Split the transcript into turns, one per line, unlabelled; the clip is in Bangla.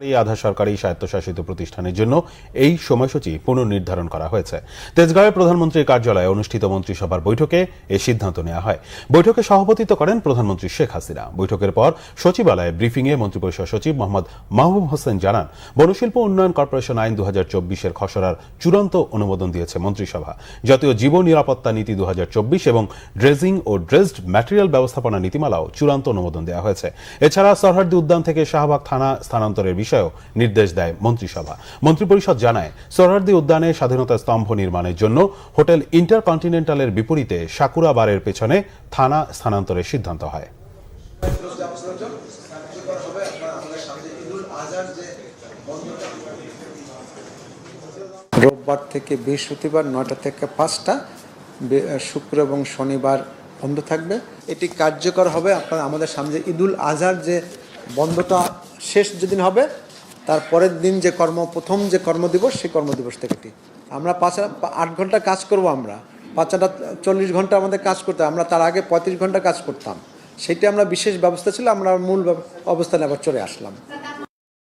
এই আধা সরকারি স্বায়ত্তশাসিত প্রতিষ্ঠানের জন্য এই সময়সূচি পুনর্নির্ধারণ করা হয়েছে। তেজগাঁওয়ে প্রধানমন্ত্রীর কার্যালয়ে অনুষ্ঠিত মন্ত্রিসভার বৈঠকে এ সিদ্ধান্ত নেওয়া হয়। বৈঠকে সভাপতিত্ব করেন প্রধানমন্ত্রী শেখ হাসিনা। বৈঠকের পর সচিবালয়ে ব্রিফিংয়ে মন্ত্রিপরিষদ সচিব মোহাম্মদ মাহবুব হোসেন জানান, বনশিল্প উন্নয়ন কর্পোরেশন আইন দু চব্বিশের খসড়ার চূড়ান্ত অনুমোদন দিয়েছে মন্ত্রিসভা। জাতীয় জীবন নিরাপত্তা নীতি দু হাজার চব্বিশ এবং ড্রেজিং ও ড্রেসড ম্যাটেরিয়াল ব্যবস্থাপনা নীতিমালাও চূড়ান্ত অনুমোদন দেওয়া হয়েছে। এছাড়া সরহার্দি উদ্যান থেকে শাহবাগ থানা স্থানান্তরের বিষয়েও নির্দেশ দেয় মন্ত্রিসভা। মন্ত্রিপরিষদ জানায় সরহার্দি উদ্যানে স্বাধীনতা স্তম্ভ নির্মাণের জন্য হোটেল ইন্টারকন্টিনেন্টালের বিপরীতে সাকুরা বারের পেছনে থানা স্থানান্তরের সিদ্ধান্ত হয়।
রোববার থেকে বৃহস্পতিবার নয়টা থেকে পাঁচটা শুক্র এবং শনিবার বন্ধ থাকবে। এটি কার্যকর হবে আপনার, আমাদের সামনে ঈদুল আজহার যে বন্ধটা শেষ যেদিন হবে, তার পরের দিন যে কর্ম, প্রথম যে কর্মদিবস, সেই কর্মদিবস থেকে এটি। আমরা পাঁচ, আট ঘণ্টা কাজ করব আমরা। পাঁচটা চল্লিশ ঘণ্টা আমাদের কাজ করতে আমরা তার আগে পঁয়ত্রিশ ঘণ্টা কাজ করতাম। সেটি আমরা বিশেষ ব্যবস্থা ছিল, আমরা মূল অবস্থানে আবার চলে আসলাম।